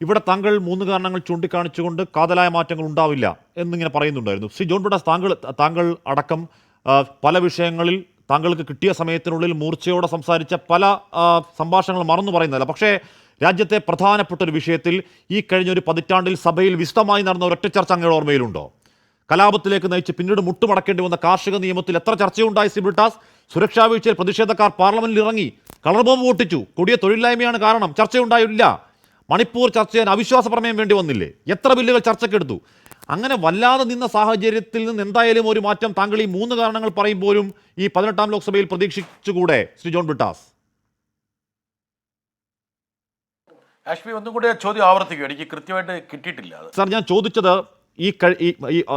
ഇവിടെ താങ്കൾ മൂന്ന് കാരണങ്ങൾ ചൂണ്ടിക്കാണിച്ചുകൊണ്ട് കാതലായ മാറ്റങ്ങൾ ഉണ്ടാവില്ല എന്നിങ്ങനെ പറയുന്നുണ്ടായിരുന്നു. ശ്രീ ജോൺ ബ്രിട്ടാസ് താങ്കൾ താങ്കൾ അടക്കം പല വിഷയങ്ങളിൽ താങ്കൾക്ക് കിട്ടിയ സമയത്തിനുള്ളിൽ മൂർച്ചയോടെ സംസാരിച്ച പല സംഭാഷണങ്ങൾ മറന്നു പറയുന്നതല്ല. പക്ഷേ രാജ്യത്തെ പ്രധാനപ്പെട്ട ഒരു വിഷയത്തിൽ ഈ കഴിഞ്ഞ ഒരു പതിറ്റാണ്ടിൽ സഭയിൽ വിശദമായി നടന്ന ഒരൊറ്റ ചർച്ച അങ്ങയുടെ ഓർമ്മയിലുണ്ടോ? കലാപത്തിലേക്ക് നയിച്ച് പിന്നീട് മുട്ടുമടക്കേണ്ടി വന്ന കാർഷിക നിയമത്തിൽ എത്ര ചർച്ചയുണ്ടായി സിബിൾട്ടാസ് സുരക്ഷാ വീഴ്ചയിൽ പ്രതിഷേധക്കാർ പാർലമെന്റിൽ ഇറങ്ങി കളർ ബോംബ് പൊട്ടിച്ചു കൊടിയ തൊഴിലില്ലായ്മയാണ് കാരണം ചർച്ചയുണ്ടായില്ല. മണിപ്പൂർ ചർച്ച ചെയ്യാൻ അവിശ്വാസ പ്രമേയം വേണ്ടി വന്നില്ലേ? എത്ര ബില്ലുകൾ ചർച്ചയ്ക്കെടുത്തു? അങ്ങനെ വല്ലാതെ നിന്ന സാഹചര്യത്തിൽ നിന്ന് എന്തായാലും ഒരു മാറ്റം താങ്കൾ ഈ മൂന്ന് കാരണങ്ങൾ പറയുമ്പോഴും ഈ പതിനെട്ടാം ലോക്സഭയിൽ പ്രതീക്ഷിച്ചുകൂടെ ശ്രീ ജോൺ ബിട്ടാസ് കാശ്മീർ ഒന്നും കൂടെ ചോദ്യം ആവർത്തിക്കും. എനിക്ക് കൃത്യമായിട്ട് കിട്ടിയിട്ടില്ല സാർ ഞാൻ ചോദിച്ചത് ഈ-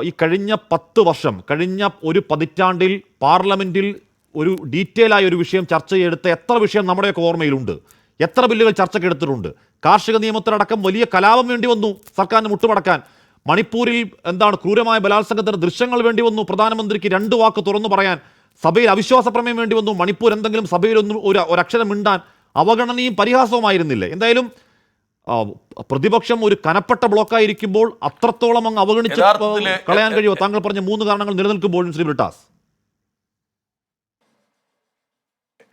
ഈ കഴിഞ്ഞ പത്ത് വർഷം കഴിഞ്ഞ ഒരു പതിറ്റാണ്ടിൽ പാർലമെന്റിൽ ഒരു ഡീറ്റെയിൽ ആയ ഒരു വിഷയം ചർച്ച ചെയ്തെടുത്ത എത്ര വിഷയം നമ്മുടെയൊക്കെ ഓർമ്മയിലുണ്ട്? എത്ര ബില്ലുകൾ ചർച്ചയ്ക്കെടുത്തിട്ടുണ്ട് കാർഷിക നിയമത്തിലടക്കം വലിയ കലാപം വേണ്ടി വന്നു സർക്കാരിന് മുട്ടുമടക്കാൻ മണിപ്പൂരിൽ എന്താണ് ക്രൂരമായ ബലാത്സംഗത്തിന് ദൃശ്യങ്ങൾ വേണ്ടി വന്നു? പ്രധാനമന്ത്രിക്ക് രണ്ട് വാക്ക് തുറന്നു പറയാൻ. സഭയിൽ അവിശ്വാസ പ്രമേയം വേണ്ടി വന്നു. മണിപ്പൂർ എന്തെങ്കിലും സഭയിൽ ഒന്നും ഒരു ഒരക്ഷരം മിണ്ടാൻ അവഗണനയും പരിഹാസവുമായിരുന്നില്ല? എന്തായാലും പ്രതിപക്ഷം ഒരു കനപ്പെട്ട ബ്ലോക്കായിരിക്കുമ്പോൾ അത്രത്തോളം അങ്ങ് അവഗണിച്ച് കളയാൻ കഴിയുമോ? താങ്കൾ പറഞ്ഞ മൂന്ന് കാരണങ്ങൾ നിലനിൽക്കുമ്പോഴും ശ്രീ ബ്രിട്ടാസ്.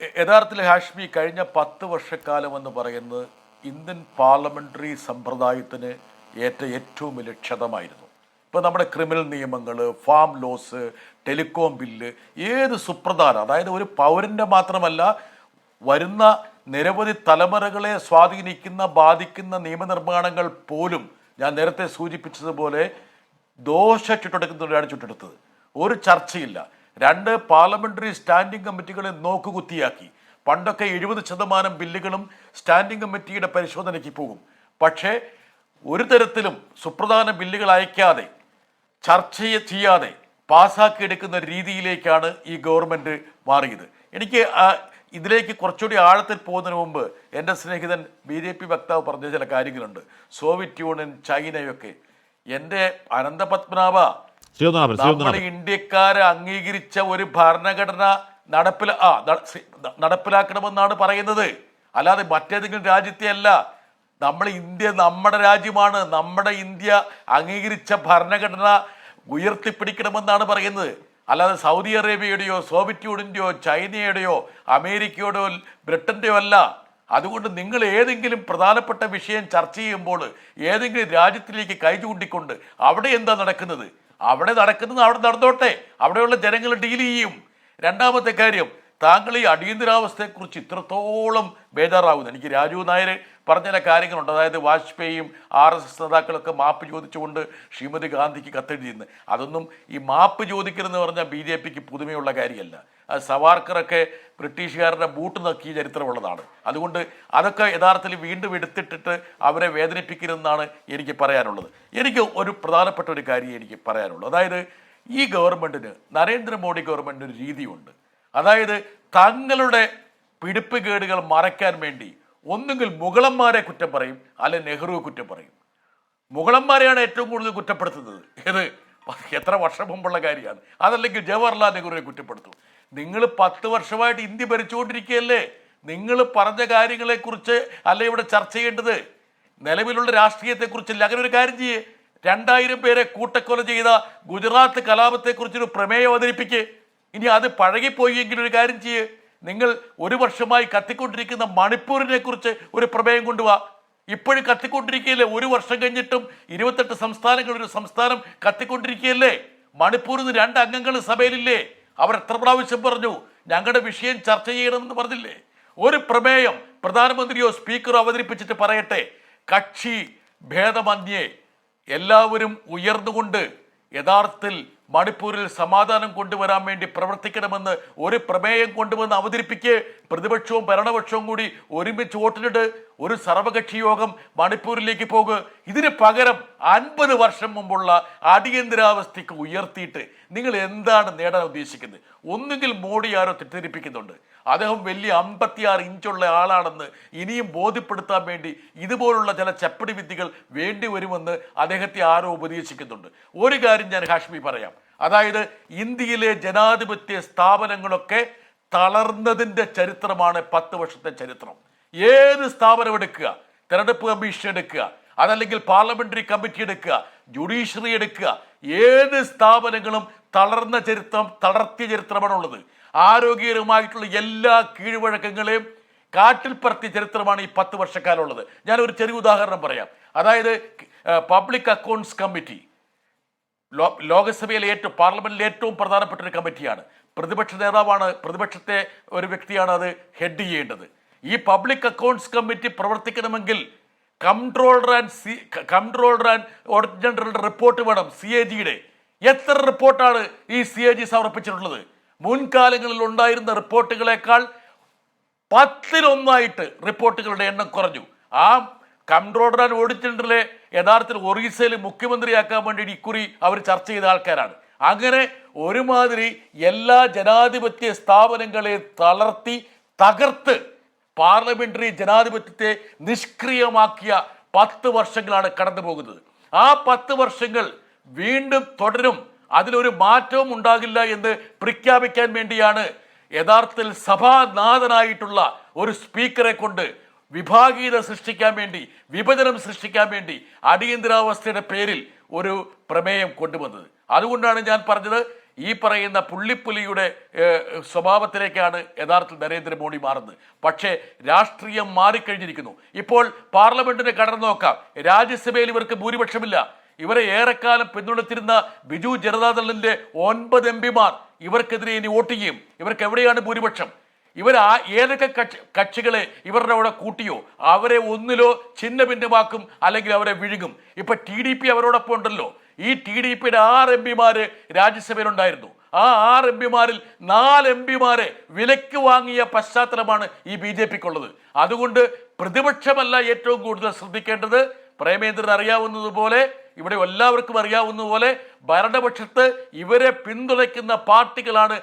യഥാർത്ഥത്തിൽ ഹാഷ്മി കഴിഞ്ഞ പത്ത് വർഷക്കാലം എന്ന് പറയുന്നത് ഇന്ത്യൻ പാർലമെന്ററി സമ്പ്രദായത്തിന് ഏറ്റ ഏറ്റവും വലിയ ക്ഷതമായിരുന്നു. ഇപ്പോൾ നമ്മുടെ ക്രിമിനൽ നിയമങ്ങൾ ഫാം ലോസ് ടെലികോം ബില്ല് ഏത് സുപ്രധാന അതായത് ഒരു പൗരന്റെ മാത്രമല്ല വരുന്ന നിരവധി തലമുറകളെ സ്വാധീനിക്കുന്ന ബാധിക്കുന്ന നിയമനിർമ്മാണങ്ങൾ പോലും ഞാൻ നേരത്തെ സൂചിപ്പിച്ചതുപോലെ ദോഷ ചുട്ടെടുക്കുന്നവരാണ് ചുട്ടെടുത്തത് ഒരു ചർച്ചയില്ല. രണ്ട് പാർലമെന്ററി സ്റ്റാൻഡിംഗ് കമ്മിറ്റികളെ നോക്കുകുത്തിയാക്കി. പണ്ടൊക്കെ എഴുപത് ശതമാനം ബില്ലുകളും സ്റ്റാൻഡിംഗ് കമ്മിറ്റിയുടെ പരിശോധനയ്ക്ക് പോകും. പക്ഷേ ഒരു തരത്തിലും സുപ്രധാന ബില്ലുകൾ അയക്കാതെ ചർച്ച ചെയ്യാതെ പാസ്സാക്കി എടുക്കുന്ന രീതിയിലേക്കാണ് ഈ ഗവൺമെന്റ് മാറിയത്. എനിക്ക് ഇതിലേക്ക് കുറച്ചുകൂടി ആഴത്തിൽ പോകുന്നതിന് മുമ്പ് എന്റെ സ്നേഹിതൻ ബി ജെ പി വക്താവ് പറഞ്ഞ ചില കാര്യങ്ങളുണ്ട്. സോവിയറ്റ് യൂണിയൻ ചൈനയൊക്കെ. എന്റെ അനന്തപത്മനാഭ ഇന്ത്യക്കാരെ അംഗീകരിച്ച ഒരു ഭരണഘടന നടപ്പില ആ നടപ്പിലാക്കണമെന്നാണ് പറയുന്നത്. അല്ലാതെ മറ്റേതെങ്കിലും രാജ്യത്തെ അല്ല. നമ്മൾ ഇന്ത്യ നമ്മുടെ രാജ്യമാണ്. നമ്മുടെ ഇന്ത്യ അംഗീകരിച്ച ഭരണഘടന ഉയർത്തിപ്പിടിക്കണമെന്നാണ് പറയുന്നത്. അല്ലാതെ സൗദി അറേബ്യയുടെയോ സോവിയറ്റ് യൂണിയന്റെയോ ചൈനയുടെയോ അമേരിക്കയുടെയോ ബ്രിട്ടന്റെയോ അല്ല. അതുകൊണ്ട് നിങ്ങൾ ഏതെങ്കിലും പ്രധാനപ്പെട്ട വിഷയം ചർച്ച ചെയ്യുമ്പോൾ ഏതെങ്കിലും രാജ്യത്തിലേക്ക് കൈ ചൂണ്ടിക്കൊണ്ട് അവിടെ എന്താ നടക്കുന്നത്? അവിടെ നടക്കുന്നത് അവിടെ നടന്നോട്ടെ. അവിടെയുള്ള ജനങ്ങൾ ഡീൽ ചെയ്യും. രണ്ടാമത്തെ കാര്യം താങ്കൾ ഈ അടിയന്തരാവസ്ഥയെക്കുറിച്ച് ഇത്രത്തോളം ബേജാറാവുന്നു. എനിക്ക് രാജു നായർ പറഞ്ഞ ചില കാര്യങ്ങളുണ്ട്. അതായത് വാജ്പേയിയും ആർ എസ് എസ് നേതാക്കളൊക്കെ മാപ്പ് ചോദിച്ചുകൊണ്ട് ശ്രീമതി ഗാന്ധിക്ക് കത്തെഴുതിയിരുന്നു അതൊന്നും ഈ മാപ്പ് ചോദിക്കരുതെന്ന് പറഞ്ഞാൽ ബി ജെ പിക്ക് പുതുമയുള്ള കാര്യമല്ല. അത് സവാർക്കറൊക്കെ ബ്രിട്ടീഷുകാരുടെ ബൂട്ട് നക്കിയ ചരിത്രമുള്ളതാണ്. അതുകൊണ്ട് അതൊക്കെ യഥാർത്ഥത്തിൽ വീണ്ടും എടുത്തിട്ടിട്ട് അവരെ വേദനിപ്പിക്കരുതെന്നാണ് എനിക്ക് പറയാനുള്ളത്. എനിക്ക് ഒരു പ്രധാനപ്പെട്ട ഒരു കാര്യം എനിക്ക് പറയാനുള്ളത് അതായത് ഈ ഗവൺമെന്റിന് നരേന്ദ്രമോദി ഗവൺമെന്റിന് രീതിയുണ്ട്. അതായത് തങ്ങളുടെ പിടിപ്പുകേടുകൾ മറയ്ക്കാൻ വേണ്ടി ഒന്നുകിൽ മുഗളന്മാരെ കുറ്റം പറയും അല്ലെ നെഹ്റുവെ കുറ്റം പറയും. മുഗളന്മാരെയാണ് ഏറ്റവും കൂടുതൽ കുറ്റപ്പെടുത്തുന്നത്. ഏത്? എത്ര വർഷം മുമ്പുള്ള കാര്യമാണ്. അതല്ലെങ്കിൽ ജവഹർലാൽ നെഹ്റുവിനെ കുറ്റപ്പെടുത്തും. നിങ്ങൾ പത്ത് വർഷമായിട്ട് ഇന്ത്യ ഭരിച്ചുകൊണ്ടിരിക്കുകയല്ലേ? നിങ്ങൾ പറഞ്ഞ കാര്യങ്ങളെക്കുറിച്ച് അല്ല ഇവിടെ ചർച്ച ചെയ്യേണ്ടത്? നിലവിലുള്ള രാഷ്ട്രീയത്തെക്കുറിച്ചല്ല? അങ്ങനെ ഒരു കാര്യം ചെയ്യേ. രണ്ടായിരം പേരെ കൂട്ടക്കൊല ചെയ്ത ഗുജറാത്ത് കലാപത്തെക്കുറിച്ചൊരു പ്രമേയം അവതരിപ്പിക്കേ. ഇനി അത് പഴകിപ്പോയി എങ്കിൽ ഒരു കാര്യം ചെയ്യേ. നിങ്ങൾ ഒരു വർഷമായി കത്തിക്കൊണ്ടിരിക്കുന്ന മണിപ്പൂരിനെ കുറിച്ച് ഒരു പ്രമേയം കൊണ്ടുപോവാ ഇപ്പോഴും കത്തിക്കൊണ്ടിരിക്കുകയല്ലേ ഒരു വർഷം കഴിഞ്ഞിട്ടും ഇരുപത്തെട്ട് സംസ്ഥാനങ്ങൾ ഒരു സംസ്ഥാനം കത്തിക്കൊണ്ടിരിക്കുകയല്ലേ മണിപ്പൂരിൽ നിന്ന് രണ്ട് അംഗങ്ങൾ സഭയിലില്ലേ? അവർ എത്ര പ്രാവശ്യം പറഞ്ഞു ഞങ്ങളുടെ വിഷയം ചർച്ച ചെയ്യണമെന്ന് പറഞ്ഞില്ലേ? ഒരു പ്രമേയം പ്രധാനമന്ത്രിയോ സ്പീക്കറോ അവതരിപ്പിച്ചിട്ട് പറയട്ടെ. കക്ഷി ഭേദമന്യേ എല്ലാവരും ഉയർന്നുകൊണ്ട് യഥാർത്ഥത്തിൽ മണിപ്പൂരിൽ സമാധാനം കൊണ്ടുവരാൻ വേണ്ടി പ്രവർത്തിക്കണമെന്ന് ഒരു പ്രമേയം കൊണ്ടുവന്ന് അവതരിപ്പിക്ക് പ്രതിപക്ഷവും ഭരണപക്ഷവും കൂടി ഒരുമിച്ച് വോട്ടിനിട്ട് ഒരു സർവകക്ഷി യോഗം മണിപ്പൂരിലേക്ക് പോകുക ഇതിന് പകരം അൻപത് വർഷം മുമ്പുള്ള അടിയന്തരാവസ്ഥയ്ക്ക് ഉയർത്തിയിട്ട് നിങ്ങൾ എന്താണ് നേടാൻ ഉദ്ദേശിക്കുന്നത്? ഒന്നുകിൽ മോഡി ആരോ തെറ്റിദ്ധരിപ്പിക്കുന്നുണ്ട്. അദ്ദേഹം വലിയ അമ്പത്തിയാറ് ഇഞ്ചുള്ള ആളാണെന്ന് ഇനിയും ബോധ്യപ്പെടുത്താൻ വേണ്ടി ഇതുപോലുള്ള ചില ചപ്പടി വിദ്യകൾ വേണ്ടി വരുമെന്ന് അദ്ദേഹത്തെ ആരോ ഉപദേശിക്കുന്നുണ്ട്. ഒരു കാര്യം ഞാൻ ഹാഷ്മി പറയാം. അതായത് ഇന്ത്യയിലെ ജനാധിപത്യ സ്ഥാപനങ്ങളൊക്കെ തളർന്നതിന്റെ ചരിത്രമാണ് പത്ത് വർഷത്തെ ചരിത്രം. ഏത് സ്ഥാപനം എടുക്കുക? തെരഞ്ഞെടുപ്പ് കമ്മീഷൻ എടുക്കുക. അതല്ലെങ്കിൽ പാർലമെന്ററി കമ്മിറ്റി എടുക്കുക. ജുഡീഷ്യറി എടുക്കുക. ഏത് സ്ഥാപനങ്ങളും തളർന്ന ചരിത്രം തളർത്തിയ ചരിത്രമാണുള്ളത്. ആരോഗ്യകരമായിട്ടുള്ള എല്ലാ കീഴ്വഴക്കങ്ങളെയും കാട്ടിൽ പറത്തിയ ചരിത്രമാണ് ഈ പത്ത് വർഷക്കാലമുള്ളത്. ഞാൻ ഒരു ചെറിയ ഉദാഹരണം പറയാം. അതായത് പബ്ലിക് അക്കൗണ്ട്സ് കമ്മിറ്റി ലോ- ലോകസഭയിലെ ഏറ്റവും പാർലമെന്റിലെ ഏറ്റവും പ്രധാനപ്പെട്ട ഒരു കമ്മിറ്റിയാണ്. പ്രതിപക്ഷ നേതാവാണ് പ്രതിപക്ഷത്തെ ഒരു വ്യക്തിയാണ് അത് ഹെഡ് ചെയ്യേണ്ടത്. ഈ public accounts committee പ്രവർത്തിക്കണമെങ്കിൽ controller and C comptroller and audit ജനറലിന്റെ റിപ്പോർട്ട് വേണം സി എ ജിയുടെ എത്ര റിപ്പോർട്ടാണ് ഈ സി എ ജി സമർപ്പിച്ചിട്ടുള്ളത്? മുൻകാലങ്ങളിൽ ഉണ്ടായിരുന്ന റിപ്പോർട്ടുകളെക്കാൾ പത്തിലൊന്നായിട്ട് റിപ്പോർട്ടുകളുടെ എണ്ണം കുറഞ്ഞു. ആ കംട്രോളർ ആൻഡ് ഓഡിറ്ററിലെ യഥാർത്ഥത്തിൽ ഒറീസയിൽ മുഖ്യമന്ത്രിയാക്കാൻ വേണ്ടി ഇക്കുറി അവർ ചർച്ച ചെയ്ത ആൾക്കാരാണ്. അങ്ങനെ ഒരുമാതിരി എല്ലാ ജനാധിപത്യ സ്ഥാപനങ്ങളെ തളർത്തി തകർത്ത് പാർലമെന്ററി ജനാധിപത്യത്തെ നിഷ്ക്രിയമാക്കിയ പത്ത് വർഷങ്ങളാണ് കടന്നു പോകുന്നത് ആ പത്ത് വർഷങ്ങൾ വീണ്ടും തുടരും. അതിലൊരു മാറ്റവും ഉണ്ടാകില്ല എന്ന് പ്രഖ്യാപിക്കാൻ വേണ്ടിയാണ് യഥാർത്ഥത്തിൽ സഭാനാഥനായിട്ടുള്ള ഒരു സ്പീക്കറെ കൊണ്ട് വിഭാഗീയത സൃഷ്ടിക്കാൻ വേണ്ടി വിഭജനം സൃഷ്ടിക്കാൻ വേണ്ടി അടിയന്തരാവസ്ഥയുടെ പേരിൽ ഒരു പ്രമേയം കൊണ്ടുവന്നത്. അതുകൊണ്ടാണ് ഞാൻ പറഞ്ഞത് ഈ പറയുന്ന പുള്ളിപ്പുലിയുടെ സ്വഭാവത്തിലേക്കാണ് യഥാർത്ഥത്തിൽ നരേന്ദ്രമോദി മാറുന്നത്. പക്ഷേ രാഷ്ട്രീയം മാറിക്കഴിഞ്ഞിരിക്കുന്നു. ഇപ്പോൾ പാർലമെന്റിനെ കടന്നു നോക്കാം രാജ്യസഭയിൽ ഇവർക്ക് ഭൂരിപക്ഷമില്ല. ഇവരെ ഏറെക്കാലം പിന്തുണച്ചിരുന്ന ബിജു ജനതാദളിന്റെ ഒൻപത് എം പിമാർ ഇവർക്കെതിരെ ഇനി വോട്ട് ചെയ്യും. ഇവർക്ക് എവിടെയാണ് ഭൂരിപക്ഷം? ഇവർ ആ ഏതൊക്കെ കക്ഷി കക്ഷികളെ ഇവരുടെ അവിടെ കൂട്ടിയോ? അവരെ ഒന്നിലോ ചിഹ്ന ഭിന്നമാക്കും അല്ലെങ്കിൽ അവരെ വിഴുങ്ങും. ഇപ്പൊ ടി ഡി പി അവരോടൊപ്പം ഉണ്ടല്ലോ. ഈ ടി ഡി പിയുടെ ആറ് എം പിമാര് രാജ്യസഭയിലുണ്ടായിരുന്നു. ആ ആറ് എം പിമാരിൽ നാല് എം പിമാരെ വിലക്ക് വാങ്ങിയ പശ്ചാത്തലമാണ് ഈ ബി ജെ പിക്കുള്ളത്. അതുകൊണ്ട് പ്രതിപക്ഷമല്ല ഏറ്റവും കൂടുതൽ ശ്രദ്ധിക്കേണ്ടത്. പ്രേമേന്ദ്രൻ അറിയാവുന്നതുപോലെ ഇവിടെ എല്ലാവർക്കും അറിയാവുന്ന പോലെ ഭരണപക്ഷത്ത് ഇവരെ പിന്തുണയ്ക്കുന്ന പാർട്ടികളാണ്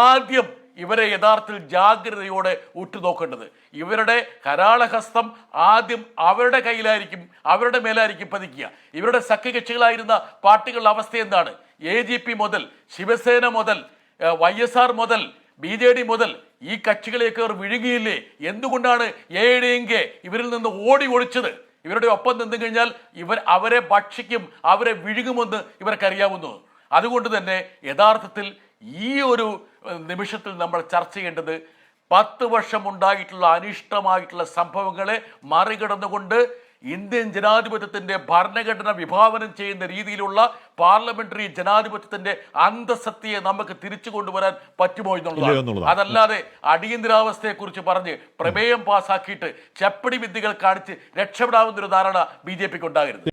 ആദ്യം ഇവരെ യഥാർത്ഥത്തിൽ ജാഗ്രതയോടെ ഉറ്റുനോക്കേണ്ടത്. ഇവരുടെ കരാളഹസ്തം ആദ്യം അവരുടെ കയ്യിലായിരിക്കും അവരുടെ മേലായിരിക്കും പതിക്കുക. ഇവരുടെ സഖ്യകക്ഷികളായിരുന്ന പാർട്ടികളുടെ അവസ്ഥ എന്താണ്? എ ജി പി മുതൽ ശിവസേന മുതൽ വൈ എസ് ആർ മുതൽ ബി ജെ ഡി മുതൽ ഈ കക്ഷികളെയൊക്കെ അവർ വിഴുകിയില്ലേ എന്തുകൊണ്ടാണ് എ ഡി എങ്കെ ഇവരിൽ നിന്ന് ഓടി ഒളിച്ചത്? ഇവരുടെ ഒപ്പം നിന്നു കഴിഞ്ഞാൽ ഇവർ അവരെ ഭക്ഷിക്കും അവരെ വിഴുകുമെന്ന് ഇവർക്കറിയാവുന്നു അതുകൊണ്ട് തന്നെ യഥാർത്ഥത്തിൽ ഈ ഒരു നിമിഷത്തിൽ നമ്മൾ ചർച്ച ചെയ്യേണ്ടത് പത്ത് വർഷം ഉണ്ടായിട്ടുള്ള അനിഷ്ടമായിട്ടുള്ള സംഭവങ്ങളെ മറികടന്നുകൊണ്ട് ഇന്ത്യൻ ജനാധിപത്യത്തിന്റെ ഭരണഘടന വിഭാവനം ചെയ്യുന്ന രീതിയിലുള്ള പാർലമെന്ററി ജനാധിപത്യത്തിന്റെ അന്തസത്തയെ നമുക്ക് തിരിച്ചു കൊണ്ടുവരാൻ പറ്റുമോ എന്നുള്ളതാണ്. അതല്ലാതെ അടിയന്തരാവസ്ഥയെക്കുറിച്ച് പറഞ്ഞ് പ്രമേയം പാസാക്കിയിട്ട് ചെപ്പടി വിദ്യകൾ കാണിച്ച് രക്ഷപ്പെടാവുന്ന ഒരു ധാരണ ബി ജെ പിക്ക് ഉണ്ടാകരുത്